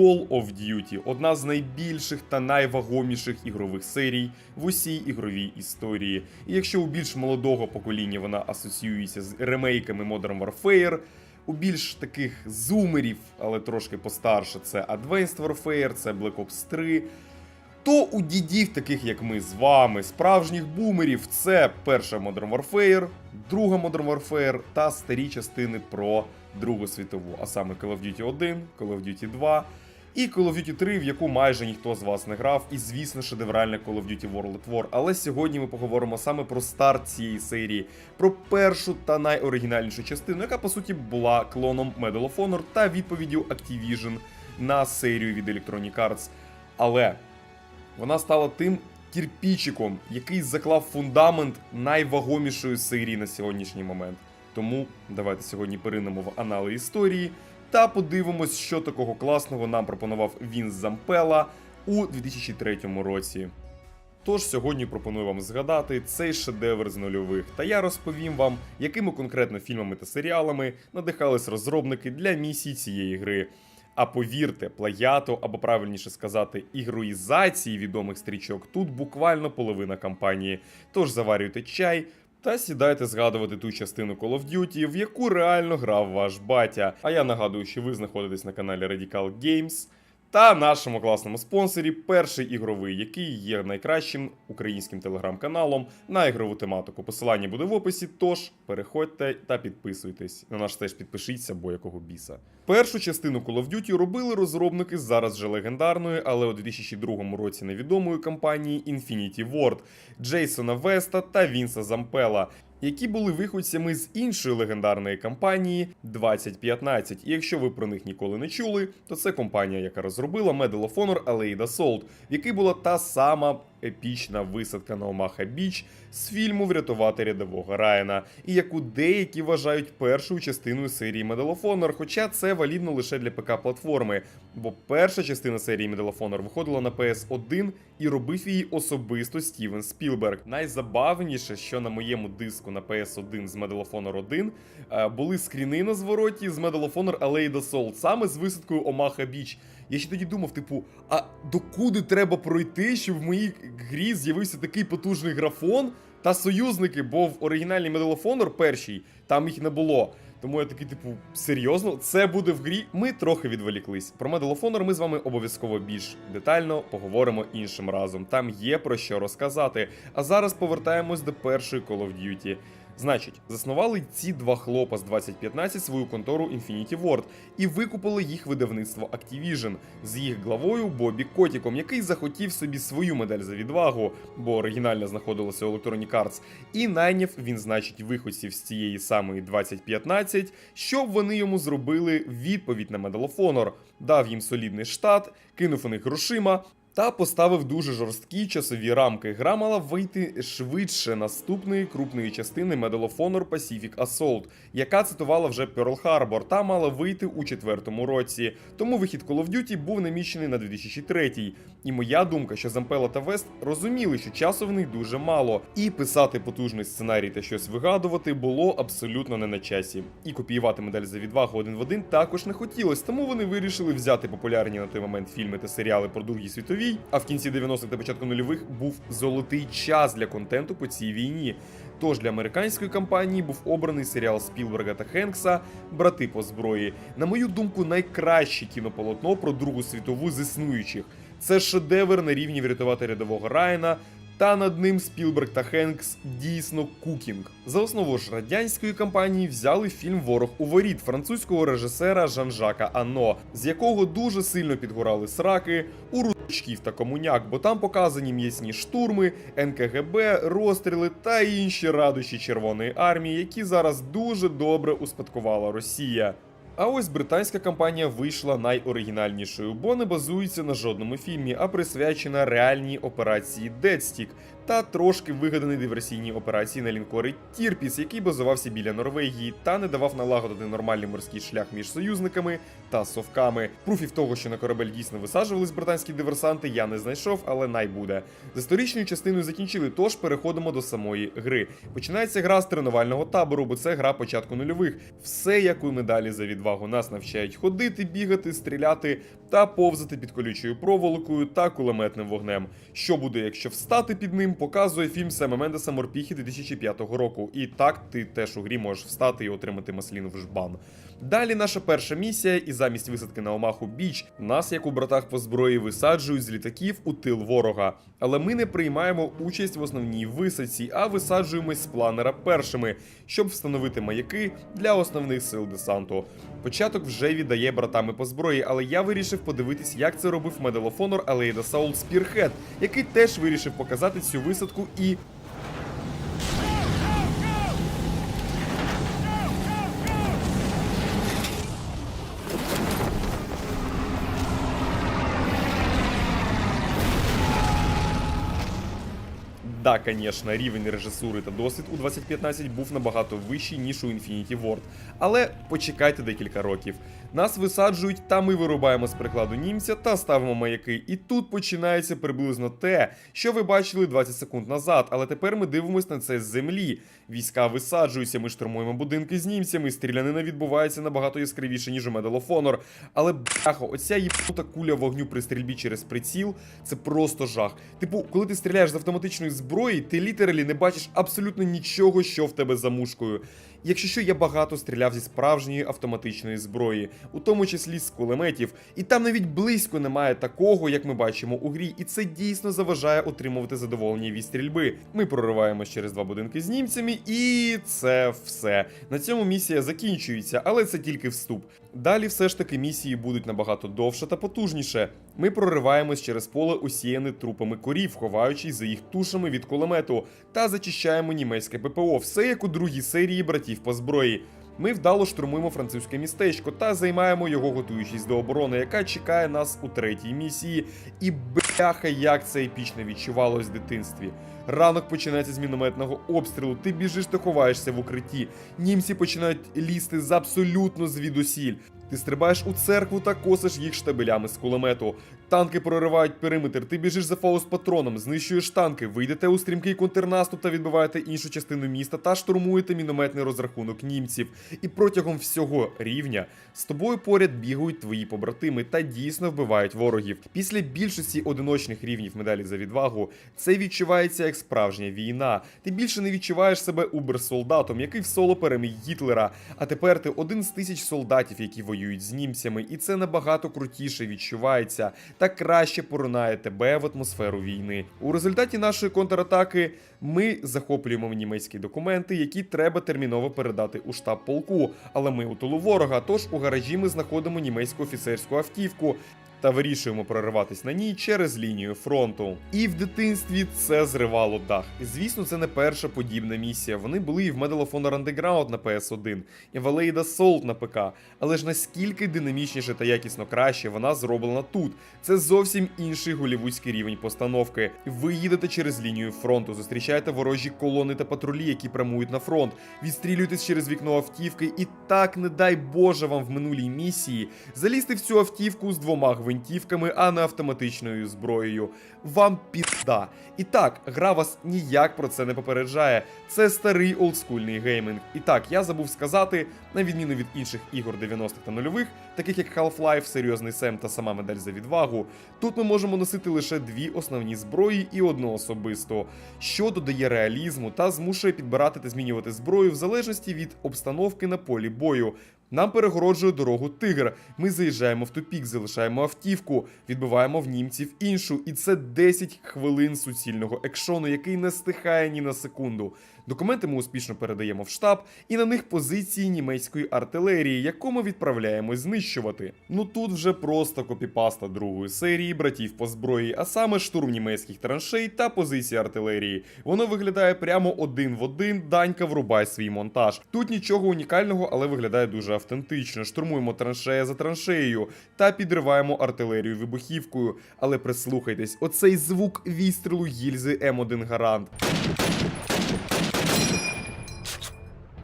Call of Duty одна з найбільших та найвагоміших ігрових серій в усій ігровій історії. І якщо у більш молодого покоління вона асоціюється з ремейками Modern Warfare, у більш таких зумерів, але трошки постарше, це Advanced Warfare, це Black Ops 3. То у дідів, таких як ми з вами, справжніх бумерів, це перша Modern Warfare, друга Modern Warfare та старі частини про Другу світову, а саме Call of Duty 1, Call of Duty 2 і Call of Duty 3, в яку майже ніхто з вас не грав, і звісно шедевральне Call of Duty World at War. Але сьогодні ми поговоримо саме про старт цієї серії, про першу та найоригінальнішу частину, яка по суті була клоном Medal of Honor та відповіддю Activision на серію від Electronic Arts. Але вона стала тим кірпічиком, який заклав фундамент найвагомішої серії на сьогоднішній момент. Тому давайте сьогодні перейдемо в анали історії та подивимось, що такого класного нам пропонував Вінс Зампела у 2003 році. Тож сьогодні пропоную вам згадати цей шедевр з нульових, та я розповім вам, якими конкретно фільмами та серіалами надихались розробники для місій цієї гри. А повірте, плагіату, або правильніше сказати, ігроїзації відомих стрічок тут буквально половина кампанії. Тож заварюйте чай та сідайте згадувати ту частину Call of Duty, в яку реально грав ваш батя. А я нагадую, що ви знаходитесь на каналі Radical Games. Та нашому класному спонсорі перший ігровий, який є найкращим українським телеграм-каналом на ігрову тематику. Посилання буде в описі, тож переходьте та підписуйтесь. На наш теж підпишіться, бо якого біса. Першу частину Call of Duty робили розробники зараз вже легендарної, але у 2002 році невідомої компанії Infinity Ward Джейсона Веста та Вінса Зампела. Які були виходцями з іншої легендарної кампанії 2015. І якщо ви про них ніколи не чули, то це компанія, яка розробила Medal of Honor Aleida Assault, в якій була та сама епічна висадка на Омаха Біч з фільму Врятувати рядового Райана, і яку деякі вважають першою частиною серії Medal of Honor, хоча це валідно лише для ПК-платформи, бо перша частина серії Medal of Honor виходила на PS1 і робив її особисто Стівен Спілберг. Найзабавніше, що на моєму диску на PS1 з Medal of Honor 1 е, були скріни на звороті з Medal of Honor Allied Assault, саме з висадкою Омаха Біч. Я ще тоді думав, типу, а докуди треба пройти, щоб в моїй грі з'явився такий потужний графон та союзники, бо в оригінальній Medal of Honor першій там їх не було. Тому я такий, типу, серйозно, це буде в грі. Ми трохи відволіклись. Про Medal of Honor ми з вами обов'язково більш детально поговоримо іншим разом. Там є про що розказати. А зараз повертаємось до першої Call of Duty. Значить, заснували ці два хлопа з 2015 свою контору Infinity Ward і викупили їх видавництво Activision з їх главою Бобі Котіком, який захотів собі свою медаль за відвагу, бо оригінальна знаходилася у Electronic Arts, і найняв він, значить, виходців з цієї самої 2015, щоб вони йому зробили відповідь на Medal of Honor, дав їм солідний штат, кинув у них грошима. Та поставив дуже жорсткі часові рамки. Гра мала вийти швидше наступної крупної частини Medal of Honor Pacific Assault, яка цитувала вже Pearl Harbor, та мала вийти у четвертому році. Тому вихід Call of Duty був наміщений на 2003. І моя думка, що Зампела та Вест розуміли, що часу в них дуже мало, і писати потужний сценарій та щось вигадувати було абсолютно не на часі. І копіювати медаль за відвагу один в один також не хотілось, тому вони вирішили взяти популярні на той момент фільми та серіали про Другій світовій. А в кінці 90-х та початку нульових був золотий час для контенту по цій війні. Тож для американської кампанії був обраний серіал Спілберга та Хенкса Брати по зброї. На мою думку, найкраще кінополотно про Другу світову з існуючих. Це шедевр на рівні врятувати рядового Райана. Та над ним Спілберг та Хенкс дійсно кукінг. За основу ж радянської кампанії взяли фільм Ворог у воріт французького режисера Жан-Жака Ано, з якого дуже сильно підгорали сраки у ручків та комуняк, бо там показані м'ясні штурми, НКГБ, розстріли та інші радощі Червоної армії, які зараз дуже добре успадкувала Росія. А ось британська кампанія вийшла найоригінальнішою, бо не базується на жодному фільмі, а присвячена реальній операції Dead Stick та трошки вигаданий диверсійні операції на лінкори Тірпіс, який базувався біля Норвегії та не давав налагодити нормальний морський шлях між союзниками та совками. Пруфів того, що на корабель дійсно висаджувались британські диверсанти, я не знайшов, але най буде. З історичною частиною закінчили, тож переходимо до самої гри. Починається гра з тренувального табору, бо це гра початку нульових. Все як у медалі за відвагу. Нас навчають ходити, бігати, стріляти та повзати під колючою проволокою та кулеметним вогнем. Що буде, якщо встати під ним, показує фільм Сема Мендеса Морпіхи 2005 року. І так ти теж у грі можеш встати і отримати маслін в жбан. Далі наша перша місія, і замість висадки на Омаху Біч, нас, як у братах по зброї, висаджують з літаків у тил ворога. Але ми не приймаємо участь в основній висадці, а висаджуємось з планера першими, щоб встановити маяки для основних сил десанту. Початок вже віддає братами по зброї, але я вирішив подивитись, як це робив Honor Алейда Саул Спірхед, який теж вирішив показати цю висадку і Да, звісно, рівень режисури та досвід у 2015 був набагато вищий, ніж у Infinity Ward. Але почекайте декілька років. Нас висаджують, та ми вирубаємо з прикладу німця та ставимо маяки. І тут починається приблизно те, що ви бачили 20 секунд назад. Але тепер ми дивимося на це з землі. Війська висаджуються, ми штурмуємо будинки з німцями, стрілянина відбувається набагато яскравіше, ніж у Medal of Honor. Але бляха, оця їбнута куля вогню при стрільбі через приціл це просто жах. Типу, коли ти стріляєш з автоматичної зброї, ти літералі не бачиш абсолютно нічого, що в тебе за мушкою. Якщо що, я багато стріляв зі справжньої автоматичної зброї, у тому числі з кулеметів, і там навіть близько немає такого, як ми бачимо у грі, і це дійсно заважає отримувати задоволення від стрільби. Ми прориваємось через два будинки з німцями, і це все. На цьому місія закінчується, але це тільки вступ. Далі все ж таки місії будуть набагато довше та потужніше. Ми прориваємось через поле, усіяне трупами корів, ховаючись за їх тушами від кулемету, та зачищаємо німецьке ППО. Все як у другій серії братів по зброї. Ми вдало штурмуємо французьке містечко та займаємо його, готуючись до оборони, яка чекає нас у третій місії. І бляха, як це епічно відчувалось в дитинстві. Ранок починається з мінометного обстрілу. Ти біжиш та ховаєшся в укритті. Німці починають лізти з абсолютно звідусіль. Ти стрибаєш у церкву та косиш їх штабелями з кулемету. Танки проривають периметр, ти біжиш за фаус-патроном, знищуєш танки, вийдете у стрімкий контрнаступ та відбиваєте іншу частину міста та штурмуєте мінометний розрахунок німців. І протягом всього рівня з тобою поряд бігають твої побратими та дійсно вбивають ворогів. Після більшості одиночних рівнів медалі за відвагу це відчувається як справжня війна. Ти більше не відчуваєш себе убер-солдатом, який в соло переміг Гітлера. А тепер ти один з тисяч солдатів, які воюють з німцями, і це набагато крутіше відчувається та краще поринає тебе в атмосферу війни. У результаті нашої контратаки ми захоплюємо німецькі документи, які треба терміново передати у штаб полку. Але ми у тилу ворога, тож у гаражі ми знаходимо німецьку офіцерську автівку. Та вирішуємо прориватись на ній через лінію фронту. І в дитинстві це зривало дах. І, звісно, це не перша подібна місія. Вони були і в Medal of Honor Underground на PS1, і в Aleda Salt на ПК. Але ж наскільки динамічніше та якісно краще вона зроблена тут. Це зовсім інший голівудський рівень постановки. Ви їдете через лінію фронту, зустрічаєте ворожі колони та патрулі, які прямують на фронт, відстрілюєтесь через вікно автівки, і так, не дай Боже вам в минулій місії залізти в цю автівку з двома гвинтівками, а не автоматичною зброєю. Вам підда. І так, гра вас ніяк про це не попереджає. Це старий олдскульний геймінг. І так, я забув сказати, на відміну від інших ігор 90-х та нульових, таких як Half-Life, Серйозний Сем та сама медаль за відвагу, тут ми можемо носити лише дві основні зброї і одну особисту, що додає реалізму та змушує підбирати та змінювати зброю в залежності від обстановки на полі бою. Нам перегороджує дорогу тигр. Ми заїжджаємо в тупік, залишаємо автівку, відбиваємо в німців іншу, і це 10 хвилин суцільного екшону, який не стихає ні на секунду. Документи ми успішно передаємо в штаб, і на них позиції німецької артилерії, яку ми відправляємось знищувати. Ну тут вже просто копіпаста другої серії братів по зброї, а саме штурм німецьких траншей та позиції артилерії. Воно виглядає прямо один в один. Данька врубай свій монтаж. Тут нічого унікального, але виглядає дуже автентично, штурмуємо траншея за траншеєю та підриваємо артилерію вибухівкою. Але прислухайтесь, оцей звук відстрілу гільзи М1 Гарант.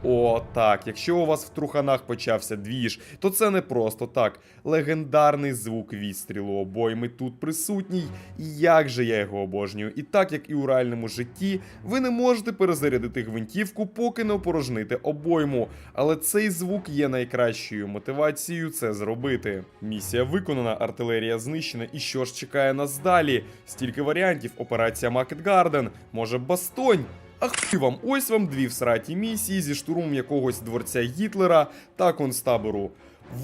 О, так, якщо у вас в труханах почався двіж, то це не просто так. Легендарний звук відстрілу обойми тут присутній, і як же я його обожнюю. І так як і у реальному житті, ви не можете перезарядити гвинтівку, поки не опорожните обойму. Але цей звук є найкращою мотивацією це зробити. Місія виконана, артилерія знищена. І що ж чекає нас далі? Стільки варіантів: операція Market Garden, може Бастонь. А хуй вам, ось вам дві всраті місії зі штурмом якогось дворця Гітлера та концтабору.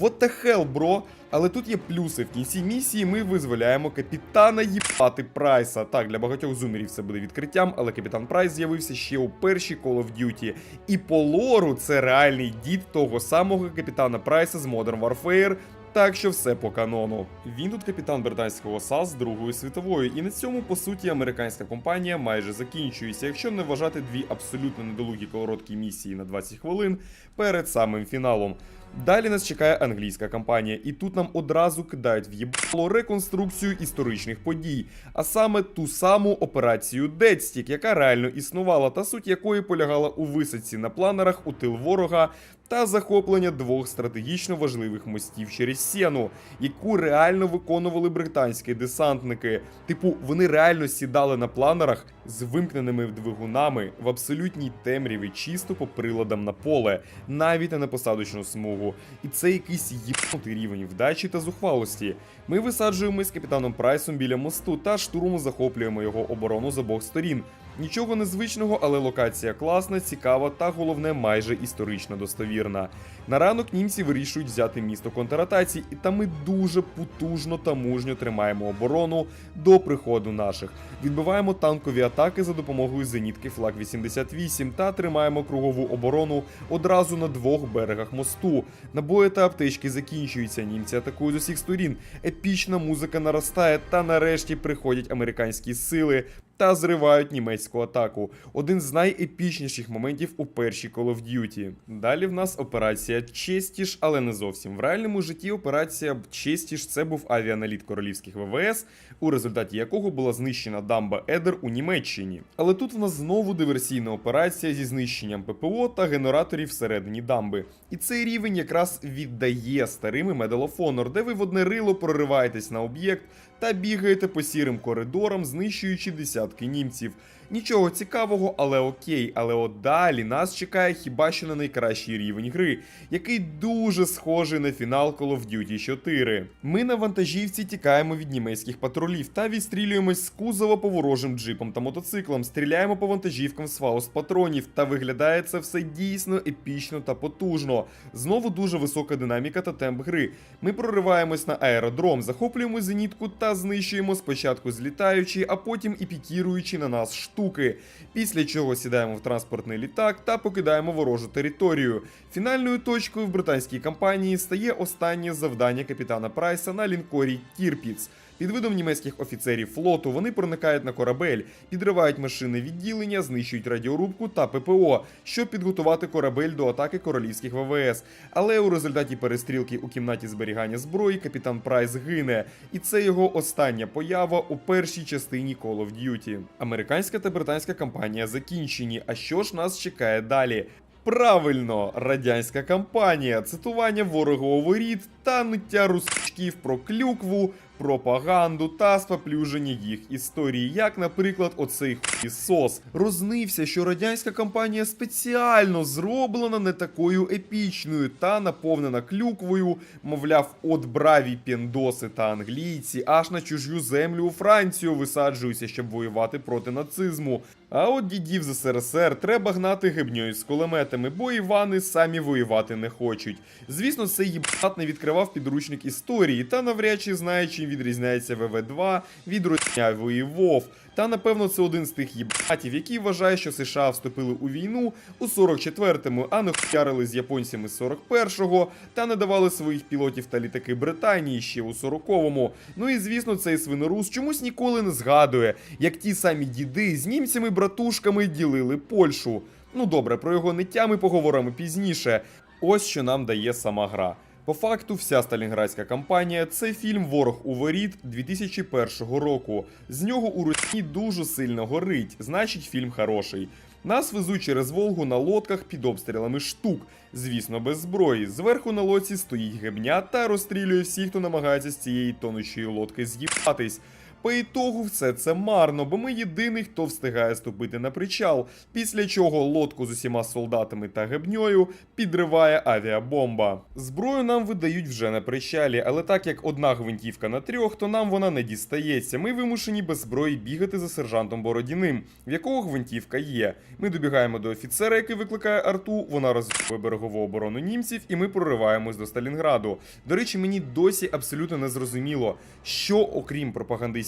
What the hell, бро? Але тут є плюси. В кінці місії ми визволяємо капітана їбати Прайса. Так, для багатьох зумерів це буде відкриттям, але капітан Прайс з'явився ще у першій Call of Duty. І по лору це реальний дід того самого капітана Прайса з Modern Warfare. Так що все по канону. Він тут капітан британського САС Другої світової, і на цьому по суті американська компанія майже закінчується, якщо не вважати дві абсолютно недолугі короткі місії на 20 хвилин перед самим фіналом. Далі нас чекає англійська кампанія, і тут нам одразу кидають в їбало реконструкцію історичних подій, а саме ту саму операцію Дедстік, яка реально існувала, та суть якої полягала у висадці на планерах у тил ворога та захоплення двох стратегічно важливих мостів через Сіну, яку реально виконували британські десантники. Типу, вони реально сідали на планерах з вимкненими двигунами в абсолютній темряві, чисто по приладам на поле, навіть не на посадочну смугу. І це якийсь їбнутий рівень вдачі та зухвалості. Ми висаджуємось з капітаном Прайсом біля мосту та штурму захоплюємо його оборону з обох сторін. Нічого незвичного, але локація класна, цікава та головне майже історично достовірна. На ранок німці вирішують взяти місто контратацій, і та ми дуже потужно та мужньо тримаємо оборону до приходу наших. Відбиваємо танкові атаки за допомогою зенітки Флаг 88 та тримаємо кругову оборону одразу на двох берегах мосту. Набої та аптечки закінчуються. Німці атакують з усіх сторін. Епічна музика наростає, та нарешті приходять американські сили та зривають німецьку атаку. Один з найепічніших моментів у першій Call of Duty. Далі в нас операція Честіш, але не зовсім. В реальному житті операція Честіш це був авіаналіт королівських ВВС, у результаті якого була знищена дамба Едер у Німеччині. Але тут в нас знову диверсійна операція зі знищенням ППО та генераторів всередині дамби. І цей рівень якраз віддає старими Medal of Honor, де ви в одне рило прориваєтесь на об'єкт та бігаєте по сірим коридорам, знищуючи десятки німців. Нічого цікавого, але окей. Але от далі нас чекає хіба що не найкращий рівень гри, який дуже схожий на фінал Call of Duty 4. Ми на вантажівці тікаємо від німецьких патрулів та відстрілюємось з кузова по ворожим джипам та мотоциклам, стріляємо по вантажівкам з фауст патронів, та виглядає це все дійсно епічно та потужно. Знову дуже висока динаміка та темп гри. Ми прориваємось на аеродром, захоплюємо зенітку та знищуємо спочатку злітаючи, а потім і пікіруючи на нас штуки. Після чого сідаємо в транспортний літак та покидаємо ворожу територію. Фінальною точкою в британській кампанії стає останнє завдання капітана Прайса на лінкорі Тірпіц. Під видом німецьких офіцерів флоту вони проникають на корабель, підривають машини відділення, знищують радіорубку та ППО, щоб підготувати корабель до атаки королівських ВВС. Але у результаті перестрілки у кімнаті зберігання зброї капітан Прайс гине, і це його остання поява у першій частині Call of Duty. Американська та британська кампанія закінчені. А що ж нас чекає далі? Правильно, радянська кампанія, цитування ворогого рід та ниття русачків про клюкву, пропаганду та споплюження їх історії, як, наприклад, оцей хуйсос. Рознився, що радянська кампанія спеціально зроблена не такою епічною та наповнена клюквою, мовляв, от браві піндоси та англійці, аж на чужу землю у Францію висаджуються, щоб воювати проти нацизму. А от дідів з СРСР треба гнати гибньою з кулеметами, бо Івани самі воювати не хочуть. Звісно, цей їбат не відкривав підручник історії, та навряд чи знає, чим відрізняється ВВ2 від руснявої ВОВ. Та напевно це один з тих їбатів, який вважає, що США вступили у війну у 44-му, а не хуярили з японцями з 41-го, та не давали своїх пілотів та літаки Британії ще у 40-му. Ну і звісно, цей свинорус чомусь ніколи не згадує, як ті самі діди з німцями-братушками ділили Польщу. Ну добре, про його ниття ми поговоримо пізніше. Ось що нам дає сама гра. По факту, вся сталінградська кампанія це фільм Ворог у воріт 2001 року. З нього у Русні дуже сильно горить, значить фільм хороший. Нас везуть через Волгу на лодках під обстрілами штук, звісно, без зброї. Зверху на лодці стоїть гебня та розстрілює всіх, хто намагається з цієї тонучої лодки з'їбатись. По ітогу все це марно, бо ми єдиний, хто встигає ступити на причал, після чого лодку з усіма солдатами та гебньою підриває авіабомба. Зброю нам видають вже на причалі, але так як одна гвинтівка на трьох, то нам вона не дістається. Ми вимушені без зброї бігати за сержантом Бородіним, в якого гвинтівка є. Ми добігаємо до офіцера, який викликає арту. Вона розвиває берегову оборону німців, і ми прориваємось до Сталінграду. До речі, мені досі абсолютно не зрозуміло, що окрім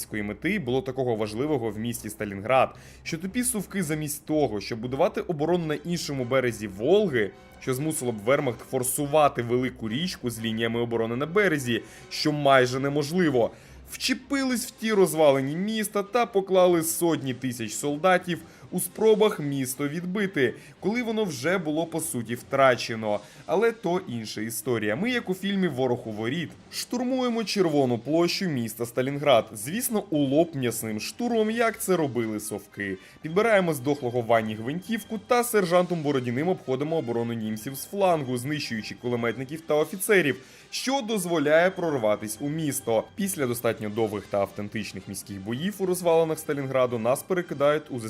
пропагандистської мети було такого важливого в місті Сталінград, що тупі сувки замість того, щоб будувати оборону на іншому березі Волги. Що змусило б Вермахт форсувати велику річку з лініями оборони на березі, що майже неможливо. Вчепились в ті розвалені міста та поклали сотні тисяч солдатів у спробах місто відбити, коли воно вже було по суті втрачено. Але то інша історія. Ми, як у фільмі Ворог у воріт, штурмуємо червону площу міста Сталінград. Звісно, у лоб м'ясним штурмом, як це робили совки. Підбираємо з дохлого ванні гвинтівку та сержантом Бородіним обходимо оборону німців з флангу, знищуючи кулеметників та офіцерів, що дозволяє прорватись у місто. Після достатньо довгих та автентичних міських боїв у розвалинах Сталінграду нас перекидають у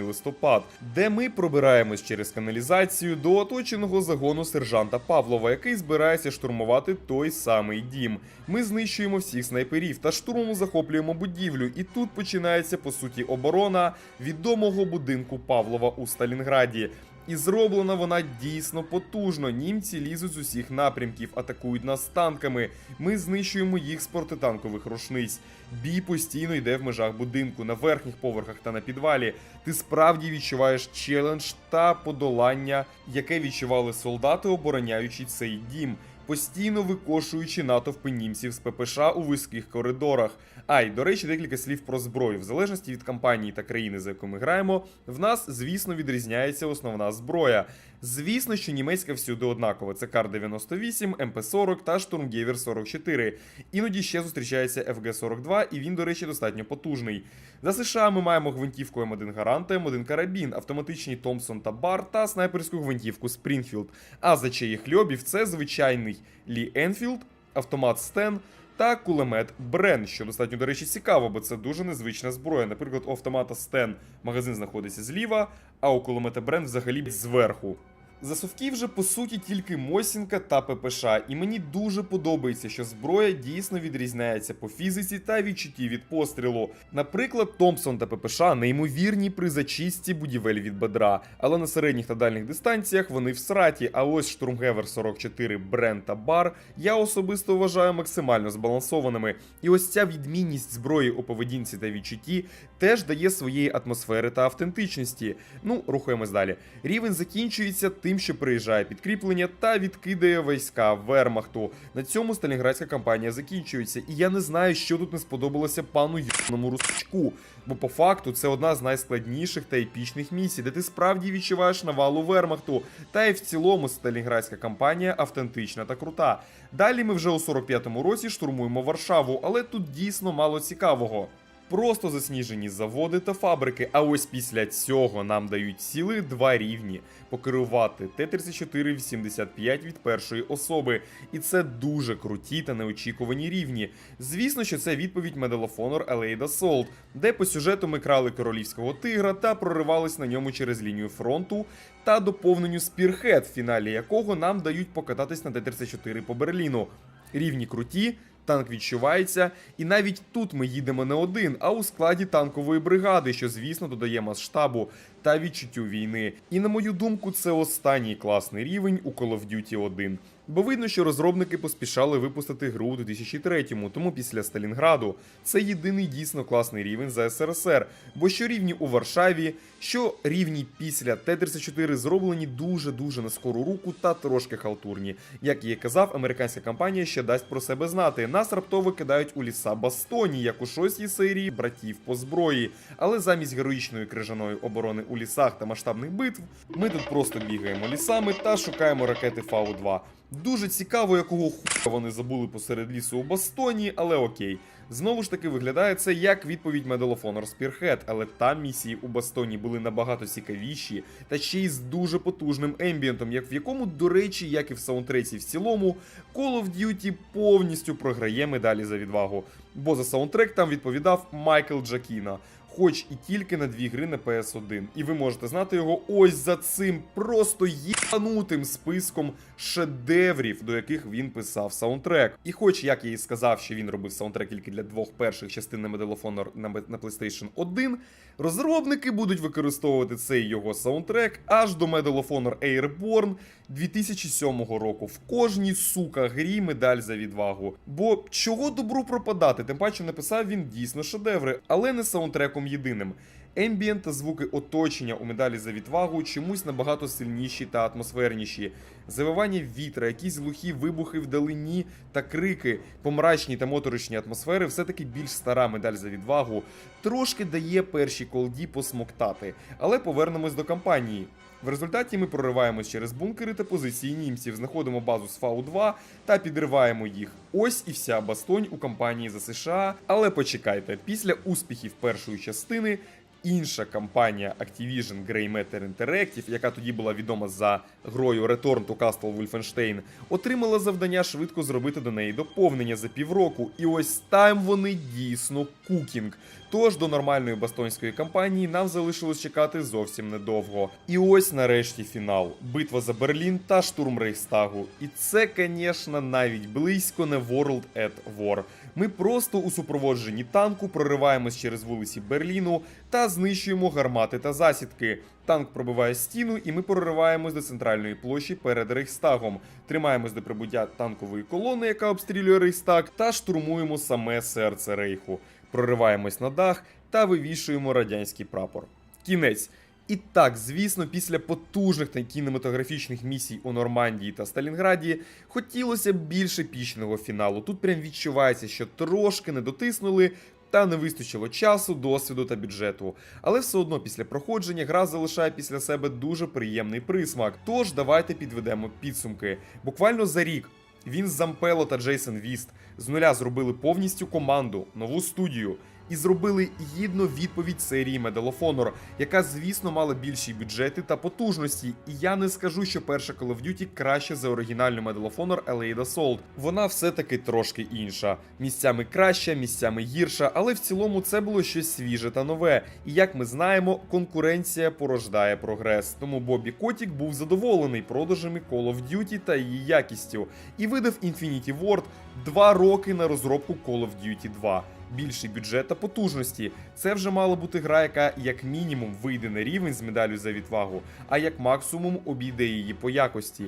засніжений листопад, де ми пробираємось через каналізацію до оточеного загону сержанта Павлова, який збирається штурмувати той самий дім. Ми знищуємо всіх снайперів та штурмом захоплюємо будівлю. І тут починається по суті оборона відомого будинку Павлова у Сталінграді. І зроблена вона дійсно потужно. Німці лізуть з усіх напрямків, атакують нас танками. Ми знищуємо їх з протитанкових рушниць. Бій постійно йде в межах будинку, на верхніх поверхах та на підвалі. Ти справді відчуваєш челендж та подолання, яке відчували солдати, обороняючи цей дім. Постійно викошуючи натовпи німців з ППШ у вузьких коридорах. А й до речі, декілька слів про зброю. В залежності від компанії та країни, за яку ми граємо, в нас, звісно, відрізняється основна зброя. Звісно, що німецька всюди однакова. Це Кар 98, МП40 та Штурмгевер 44. Іноді ще зустрічається ФГ-42, і він, до речі, достатньо потужний. За США ми маємо гвинтівку М1 Гарант та М1 Карабін, автоматичні Томпсон та Бар та снайперську гвинтівку Спрінфілд. А за чиїх льобів це звичайний Лі Енфілд, автомат Стен та кулемет Брен, що достатньо, до речі, цікаво, бо це дуже незвична зброя. Наприклад, у автомата Стен магазин знаходиться зліва, а у кулемета Брен взагалі зверху. За совків вже по суті тільки Мосінка та ППШ, і мені дуже подобається, що зброя дійсно відрізняється по фізиці та відчутті від пострілу. Наприклад, Томпсон та ППШ неймовірні при зачистці будівель від бедра, але на середніх та дальніх дистанціях вони в сраті. А ось Штурмгевер 44, Брен та Бар я особисто вважаю максимально збалансованими. І ось ця відмінність зброї у поведінці та відчутті теж дає своєї атмосфери та автентичності. Ну, рухаємось далі. Рівень закінчується тим, що приїжджає підкріплення та відкидає війська Вермахту. На цьому Сталінградська кампанія закінчується, і я не знаю, що тут не сподобалося пану Євному Русачку. Бо по факту це одна з найскладніших та епічних місій, де ти справді відчуваєш навалу Вермахту. Та й в цілому Сталінградська кампанія автентична та крута. Далі ми вже у 45-му році штурмуємо Варшаву, але тут дійсно мало цікавого. Просто засніжені заводи та фабрики. А ось після цього нам дають цілих два рівні покерувати Т-34-85 від першої особи. І це дуже круті та неочікувані рівні. Звісно, що це відповідь Medal of Honor Allied Assault, де по сюжету ми крали королівського тигра та проривались на ньому через лінію фронту та доповненню Spearhead, в фіналі якого нам дають покататись на Т-34 по Берліну. Рівні круті. Танк відчувається, і навіть тут ми їдемо не один, а у складі танкової бригади, що, звісно, додає масштабу та відчуттю війни. І на мою думку, це останній класний рівень у Call of Duty 1. Бо видно, що розробники поспішали випустити гру у 2003-му, тому після Сталінграду це єдиний дійсно класний рівень за СРСР. Бо що рівні у Варшаві, що рівні після Т-34 зроблені дуже-дуже на скору руку та трошки халтурні. Як і казав, американська компанія ще дасть про себе знати. Нас раптово кидають у ліса Бастоні, як у шостій серії братів по зброї. Але замість героїчної крижаної оборони у лісах та масштабних битв, ми тут просто бігаємо лісами та шукаємо ракети Фау-2. Дуже цікаво, якого хуя вони забули посеред лісу у Бастоні, але окей. Знову ж таки виглядає це як відповідь Medal of Honor Spearhead, але там місії у Бастоні були набагато цікавіші та ще й з дуже потужним ембієнтом, як в якому, до речі, як і в саундтреці в цілому, Call of Duty повністю програє медалі за відвагу. Бо за саундтрек там відповідав Майкл Джакіна. Хоч і тільки на дві гри на PS1. І ви можете знати його ось за цим просто єбанутим списком шедеврів, до яких він писав саундтрек. І хоч, як я і сказав, що він робив саундтрек тільки для двох перших частин на Medal of Honor на, PlayStation 1, розробники будуть використовувати цей його саундтрек аж до Medal of Honor Airborne 2007 року. В кожній сука грі медаль за відвагу. Бо чого добру пропадати? Тим паче написав він дійсно шедеври, але не саундтреком єдиним. Ембієнт та звуки оточення у медалі за відвагу чомусь набагато сильніші та атмосферніші. Завивання вітра, якісь глухі вибухи вдалині та крики, помрачні та моторичні атмосфери, все-таки більш стара медаль за відвагу, трошки дає перші колді посмоктати. Але повернемось до кампанії. В результаті ми прориваємось через бункери та позиції німців, знаходимо базу з Фау-2 та підриваємо їх. Ось і вся бастонь у кампанії за США. Але почекайте, після успіхів першої частини. Інша компанія Activision Grey Matter Interactive, яка тоді була відома за грою Return to Castle Wolfenstein, отримала завдання швидко зробити до неї доповнення за півроку. І ось там вони дійсно кукінг. Тож до нормальної бастонської кампанії нам залишилось чекати зовсім недовго. І ось нарешті фінал: битва за Берлін та штурм Рейхстагу. І це, звісно, навіть близько не World at War. Ми просто у супроводженні танку прориваємось через вулиці Берліну та знищуємо гармати та засідки. Танк пробиває стіну, і ми прориваємось до центральної площі перед Рейхстагом. Тримаємось до прибуття танкової колони, яка обстрілює Рейхстаг, та штурмуємо саме серце Рейху. Прориваємось на дах та вивішуємо радянський прапор. Кінець. І так, звісно, після потужних та кінематографічних місій у Нормандії та Сталінграді хотілося більше пічного фіналу. Тут прям відчувається, що трошки не дотиснули. Та не вистачило часу, досвіду та бюджету. Але все одно після проходження гра залишає після себе дуже приємний присмак. Тож давайте підведемо підсумки. Буквально за рік він з Зампело та Джейсон Віст з нуля зробили повністю команду, нову студію і зробили гідну відповідь серії Medal of Honor, яка, звісно, мала більші бюджети та потужності. І я не скажу, що перша Call of Duty краще за оригінальну Medal of Honor Allied Assault. Вона все-таки трошки інша. Місцями краща, місцями гірша, але в цілому це було щось свіже та нове. І як ми знаємо, конкуренція порождає прогрес. Тому Бобі Котік був задоволений продажами Call of Duty та її якістю і видав Infinity Ward два роки на розробку Call of Duty 2 більший бюджет та потужності. Це вже мала бути гра, яка як мінімум вийде на рівень з медаллю за відвагу, а як максимум обійде її по якості.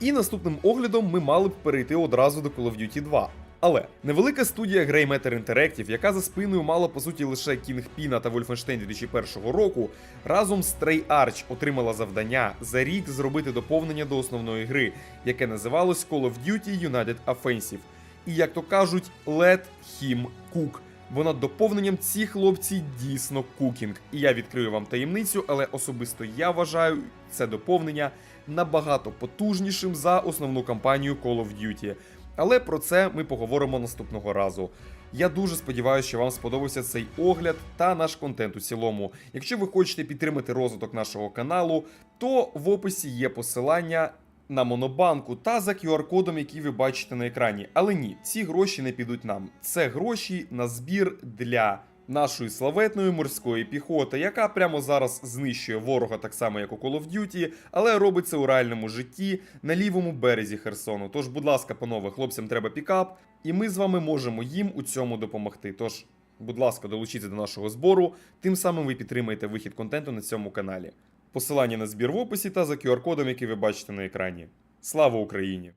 І наступним оглядом ми мали б перейти одразу до Call of Duty 2. Але невелика студія Grey Matter Interactive, яка за спиною мала по суті лише Kingpin та Wolfenstein 2001 року, разом з Treyarch отримала завдання за рік зробити доповнення до основної гри, яке називалось Call of Duty United Offensive. І як то кажуть, let him cook. Бо над доповненням ці хлопці дійсно кукінг. І я відкрию вам таємницю, але особисто я вважаю це доповнення набагато потужнішим за основну кампанію Call of Duty. Але про це ми поговоримо наступного разу. Я дуже сподіваюся, що вам сподобався цей огляд та наш контент у цілому. Якщо ви хочете підтримати розвиток нашого каналу, то в описі є посилання на монобанку та за QR-кодом, який ви бачите на екрані. Але ні, ці гроші не підуть нам. Це гроші на збір для нашої славетної морської піхоти, яка прямо зараз знищує ворога так само, як у Call of Duty, але робить це у реальному житті на лівому березі Херсону. Тож, будь ласка, панове, хлопцям треба пікап, і ми з вами можемо їм у цьому допомогти. Тож, будь ласка, долучіться до нашого збору, тим самим ви підтримаєте вихід контенту на цьому каналі. Посилання на збір в описі та за QR-кодом, який ви бачите на екрані. Слава Україні!